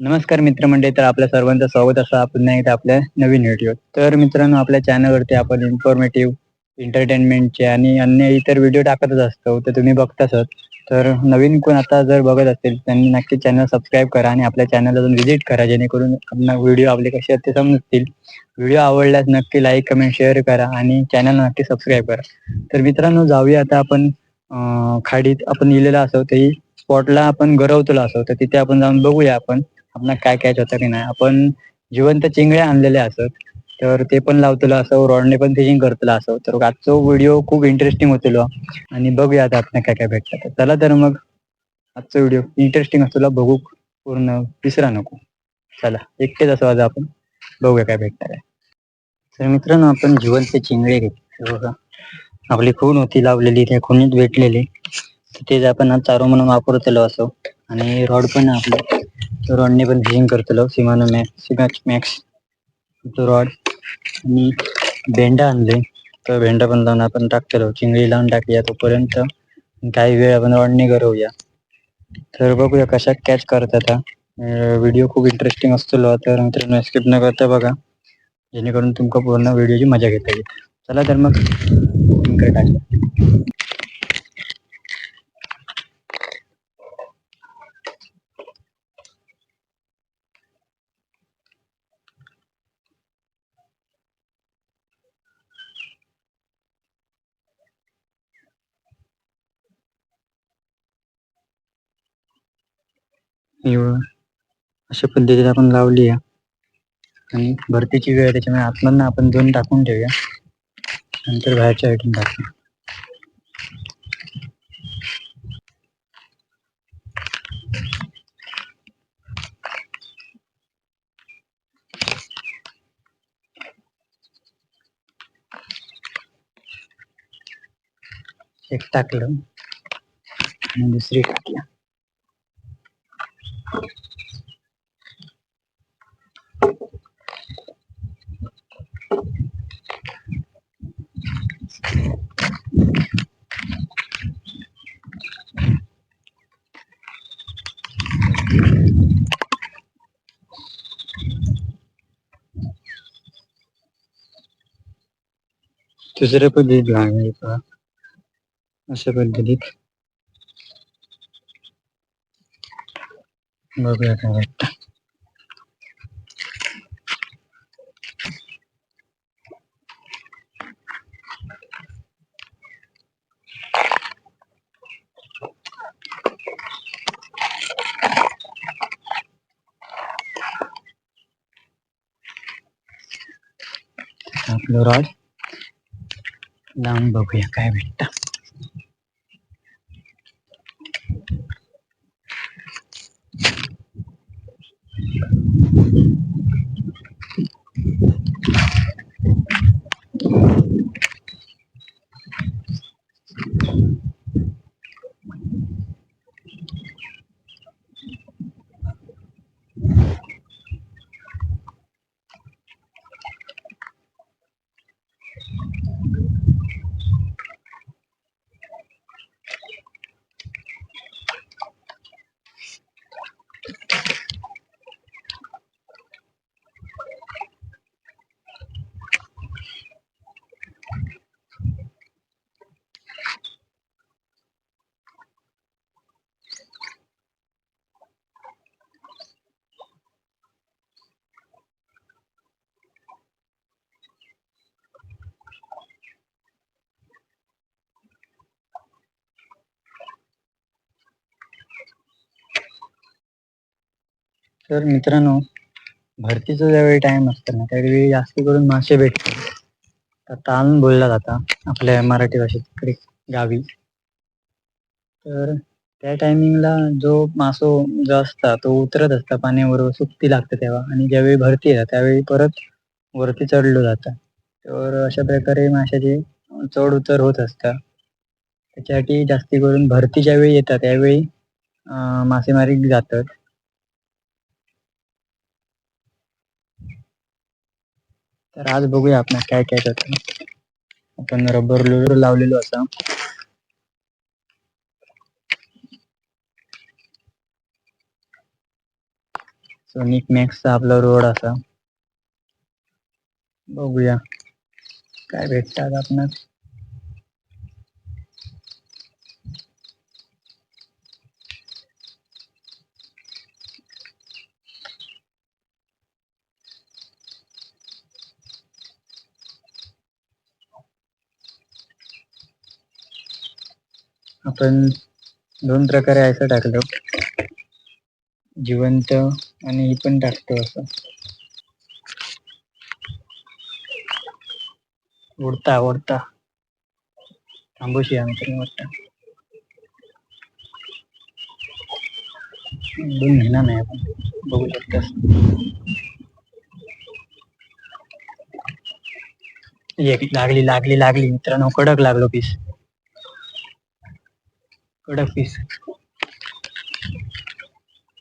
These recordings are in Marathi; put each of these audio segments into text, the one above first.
नमस्कार मित्रमंडळी तर आपल्या सर्वांचं स्वागत असं पुन्हा एकदा आपल्या नवीन व्हिडिओ तर मित्रांनो आपल्या चॅनलवरती आपण इन्फॉर्मेटिव्ह एंटरटेनमेंटचे आणि अन्य इतर व्हिडिओ टाकतच असतो तर तुम्ही बघताच तर नवीन कोण आता जर बघत असतील त्यांनी नक्की चॅनल सबस्क्राईब करा आणि आपल्या चॅनलला व्हिजिट करा जेणेकरून आपला व्हिडिओ आपले कसे आहेत ते समजतील. व्हिडिओ आवडल्यास नक्की लाईक कमेंट शेअर करा आणि चॅनल नक्की सबस्क्राईब करा. तर मित्रांनो जाऊया आता आपण खाडीत आपण लिहिलेलं असो तरी स्पॉटला आपण गरवतलो असो तर तिथे आपण जाऊन बघूया आपण. आपण काय कॅच होता की नाही. आपण जिवंत चिंगळे आणलेल्या असत तर ते पण लावतलो असो रॉडने पण फिशिंग करतलो असो. तर आजचा व्हिडिओ खूप इंटरेस्टिंग होतलो हो. आणि बघूया आता आपण काय काय भेटतं. चला तर मग आजचा व्हिडिओ इंटरेस्टिंग असतो बघू पूर्ण विसरा नको. चला एकटेच असं आज आपण. बघूया काय भेटणार आहे तर मित्रांनो आपण जिवंत चिंगळे घेतले. बघा आपली खून होती लावलेली त्या खुणीत भेटलेली. तेच आपण आज चारो म्हणून वापरतलो असो. आणि रॉड पण आपलं. रॉडने पण फिशिंग करतलो. सिमानो मॅक्स सिमॅक्स मॅक्स तो रॉड आणि भेंडा आणले. तर भेंडा पण लावून आपण टाकतलो. चिंगळी लावून टाकूया तोपर्यंत. काही वेळ आपण रॉडने गरवूया तर बघूया कशा कॅच करतात व्हिडिओ खूप इंटरेस्टिंग असतो तर मित्रांनो स्किप न करता बघा. जेणेकरून तुमका पूर्ण व्हिडिओची मजा घेता येईल. चला तर मग टाकूया निवळ अशा पद्धतीने आपण लावली आहे. आणि भरतीची वेळ त्याच्यामुळे आतमधनं आपण दोन टाकून ठेवूया. नंतर बाहेरच्या आयटम टाकूया. एक टाकलं. आणि दुसरी टाकल्या दुसऱ्या पद्धतीत घालायचं पहा. अशा पद्धतीत बघूया काय वाटतं आपलं रॉड लांब बघूया काय भेटतं. तर मित्रांनो भरतीचा ज्यावेळी टाइम असतो ना त्यावेळी जास्त करून मासे भेटतात. ताण बोलला जाता आपल्या मराठी भाषेत इकडे गावी. तर त्या टायमिंगला जो मासो जो असता तो उतरत असता पाण्याबरोबर सुट्टी लागते तेव्हा. आणि ज्यावेळी भरती येतात त्यावेळी परत वरती चढलो जातं. तर अशा प्रकारे माशाचे चढ उतर होत असतात त्याच्यासाठी जास्ती करून भरती ज्यावेळी येतात त्यावेळी मासेमारी जातात. तर आज बघूया आपण काय काय करतो. आपण रबर लोर लावलेलो असा. सोनिक मॅक्सचा आपला रोड असा. बघूया. काय भेटतात आपण आपण दोन प्रकारे असं टाकलो. जिवंत आणि ही पण टाकतो असं. उडता उडता थांबूशी आम्ही वाटतं. दोन महिना नाही आपण. बघू शकतो एक लागली लागली लागली. मित्रांनो कडक लागलो पीस कडक पीस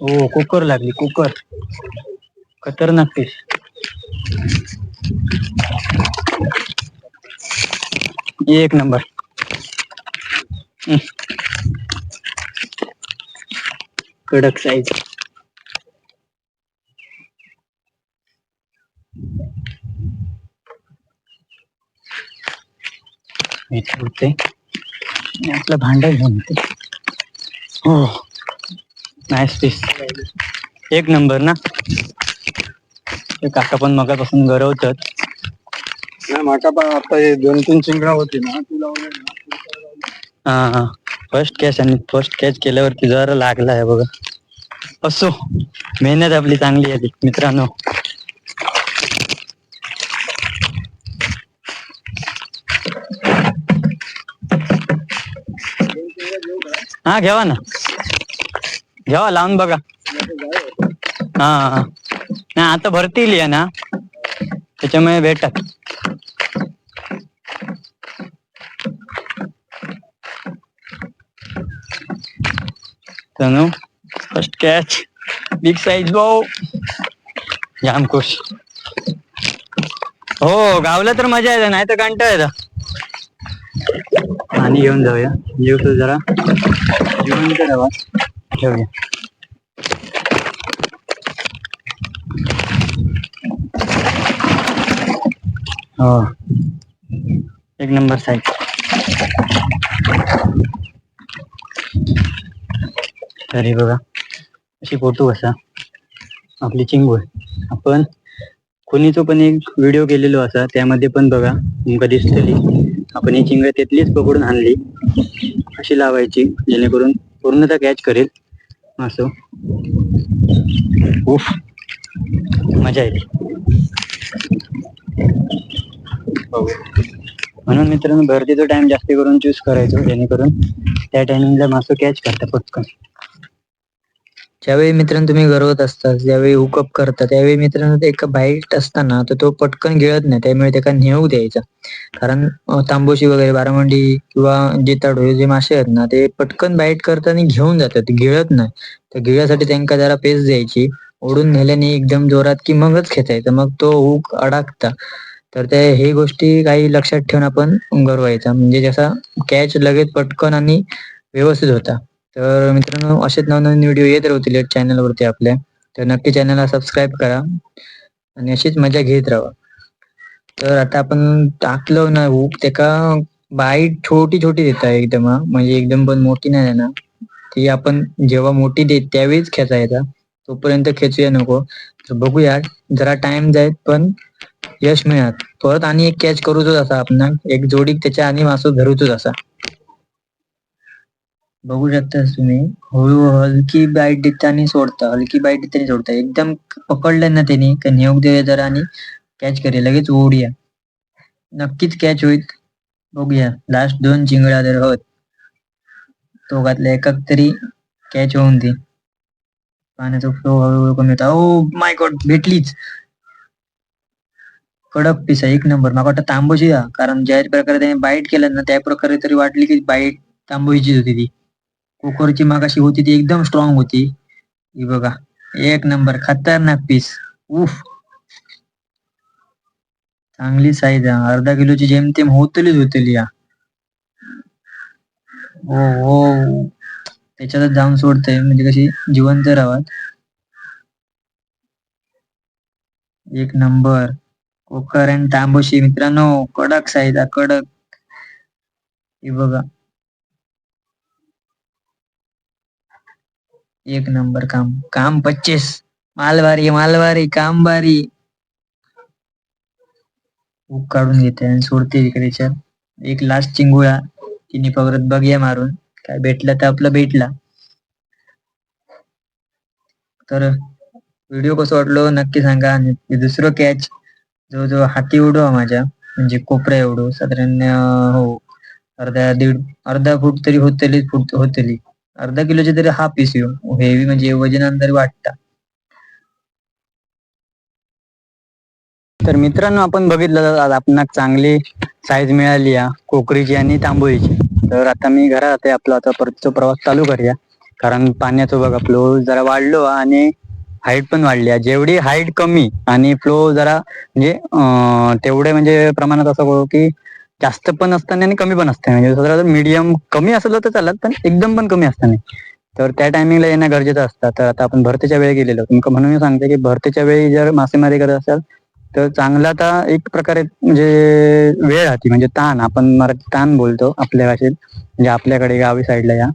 हो कुकर लागली कुकर खतरनाक पीस एक नंबर कडक साईज इथे होते आपलं भांड घेऊन हो. नाईस पीस एक नंबर ना? ते काका पण मगापासून गरवतात. माका पण आता हे दोन तीन चिंगडा होती ना ती लावली ना. हा हा. फर्स्ट कॅच आणि फर्स्ट कॅच केल्यावरती जरा लागला आहे बघा. असो. मेहनत आपली चांगली आहे ती, मित्रांनो. हा घ्यावा ना. घ्यावा लावून बघा. हा नाही आता भरतील या ना. त्याच्यामुळे भेटत. Tanu first catch big size भाऊ. जाम खुश. हो गावला तर मजा येते नाही तर कंटाळ येतं. पाणी घेऊन जाऊया. जेवतो जरा. जेवण करावा ठेवूया. हो. एक नंबर साईज तरी बघा. अशी फोटो असा. आपली चिंगूळ. आपण कोणीचो पण एक व्हिडिओ केलेलो असा. त्यामध्ये पण बघा. तुमका दिसतली आपण ही चिंगळ तिथलीच पकडून आणली. अशी लावायची जेणेकरून पूर्णतः कॅच करेल. असो. उफ. मजा येते. म्हणून मित्रांनो गर्दीचा टाइम जास्त करून चूज करायचो जेणेकरून त्या टायमिंगला मासं कॅच करता पटकन. ज्यावेळी मित्रांनो तुम्ही गरवत असता ज्यावेळी हुकअप करता त्यावेळी मित्रांनो एक बाईट असताना तर तो पटकन गिळत नाही. त्यामुळे त्याला नेऊ द्यायचा. कारण तांबोशी वगैरे बारामंडी किंवा जिताडू जे मासे आहेत ना ते पटकन बाईट करताना घेऊन जातात. गिळत नाही. तर गिळासाठी त्यांना जरा पेस द्यायची. ओढून नेल्याने एकदम जोरात की मगच खेचायचं. मग तो हुक अडकता. तर ते हे गोष्टी काही लक्षात ठेवून आपण गरवायचा म्हणजे जसा कॅच लगेच पटकन आणि व्यवस्थित होता. तर मित्रांनो असेच नवनवीन व्हिडिओ येत राहतील चॅनलवरती आपल्या. तर नक्की चॅनलला सबस्क्राईब करा आणि अशीच मजा घेत राहा. तर आता आपण टाकलं ना हुक त्याका बाईट छोटी छोटी देत आहे एकदम म्हणजे एकदम पण मोठी नाही आहे ना. ती आपण जेव्हा मोठी देत त्यावेळीच खेचायचा. तोपर्यंत खेचूया नको. तर बघूया जरा टाइम जाईल पण यश मिळत परत आणि एक कॅच करूच असा आपण. एक जोडी त्याच्या आणि मासू धरूच असा. बघू शकता तुम्ही. हळू हलकी बाईट देता आणि सोडता हलकी बाईट देता आणि सोडता. एकदम पकडलं ना त्यांनी का नेऊक देऊया जरा आणि कॅच करूया लगेच ओढूया. नक्कीच कॅच होईल. बघूया. लास्ट दोन चिंगळ्या जर होत तो घातला एकाक तरी कॅच होऊन दे. पाण्याचा फ्लो हळूहळू कमी होता. ओ माय गॉड भेटलीच. कडक पिसा एक नंबर मला वाटतं तांबूची कारण ज्या प्रकारे त्याने बाईट केलं ना त्या प्रकारे तरी वाटली की बाईट तांबूचीच होती ती. कुकरची मागाशी होती ती एकदम स्ट्रॉंग होती. ही बघा एक नंबर खतरनाक पीस उफ चांगली साईज अर्धा किलोची जेमतेम होतलीच होतली या. हो हो. त्याच्यातच जाऊन सोडतंय. म्हणजे कशी जिवंत राहत एक नंबर कोकर आणि तांबोशी. मित्रांनो कडक साईज हा कडक. हे बघा. एक नंबर काम. काम पच्चीस. मालवारी मालवारी काम बारी हुक काढून घेते आणि सोडते इकडेच्या एक लास्ट चिंगुळा. तिने पगरत बघूया मारून. काय भेटलं तर आपलं भेटला. तर व्हिडिओ कसं वाटलो हो, नक्की सांगा. आणि दुसरं कॅच जो जो हाती उडो माझ्या. म्हणजे कोपऱ्या एवढं. साधारण हो. अर्धा दीड अर्धा फूट तरी होतली फूट होतली. अर्धा किलोचे तरी हा पीस येऊ हेवी म्हणजे वजन तरी वाटता. तर मित्रांनो आपण बघितलं आज आपणाक चांगली साईज मिळाली या कोकरीची आणि तांबोळीची. तर आता मी घरात आहे आपला आता परतचा प्रवास चालू करूया. कारण पाण्याचं बघा फ्लो जरा वाढलो आणि हाईट पण वाढली आहे. जेवढी हाईट कमी आणि फ्लो जरा म्हणजे तेवढे म्हणजे प्रमाणात असं करू की जास्त पण असताना आणि कमी पण असताना. म्हणजे साधारण मीडियम कमी असलं तर चालत पण एकदम पण कमी असताना. तर त्या टायमिंगला येणं गरजेचं असतं. तर आता आपण भरतीच्या वेळी गेलेलो. तुमका म्हणून सांगते की भरतीच्या वेळी जर मासेमारी करत असाल तर चांगला आता एक प्रकारे म्हणजे वेळ राहते. म्हणजे ताण. आपण मराठी ताण बोलतो आपल्या भाषेत. म्हणजे आपल्याकडे गावी साईडला या.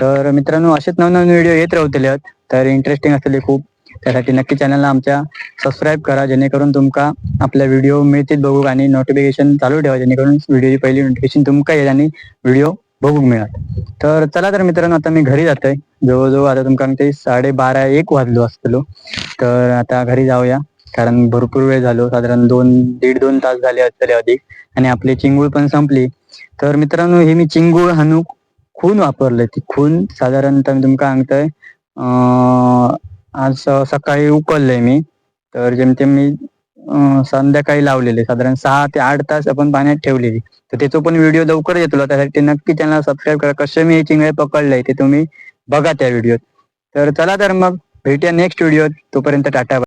तर मित्रांनो असेच नवनवीन व्हिडिओ येत राहतले तर इंटरेस्टिंग असलेले खूप. त्यासाठी नक्की चॅनलला आमच्या सबस्क्राईब करा जेणेकरून तुमका आपल्या व्हिडिओ मिळतील बघू आणि नोटिफिकेशन चालू ठेवा जेणेकरून व्हिडिओची पहिली नोटिफिकेशन तुमका येईल आणि व्हिडिओ बघूक मिळत तर चला तर मित्रांनो आता मी घरी जातोय. जवळजवळ आता तुमका ते साडेबारा एक वाजलो असतलो. तर आता घरी जाऊया. कारण भरपूर वेळ झालो. साधारण दोन दीड दोन तास झाले असले अधिक. आणि आपली चिंगूळ पण संपली. तर मित्रांनो हे मी चिंगूळ हाणू खून वापरलंय. ती खून साधारणतः मी तुमका सांगतोय आज स- सकाळी उकललंय मी. तर जेमतेम मी अं, संध्याकाळी लावलेले. साधारण सहा ते आठ तास आपण पाण्यात ठेवलेली. तर त्याचा पण व्हिडिओ लवकर येतो त्यासाठी नक्की चॅनल सबस्क्राईब करा. कसे मी हे चिंगळे पकडलंय ते तुम्ही बघा त्या व्हिडिओत. तर चला तर मग भेटूया नेक्स्ट व्हिडिओत. तोपर्यंत टाटा.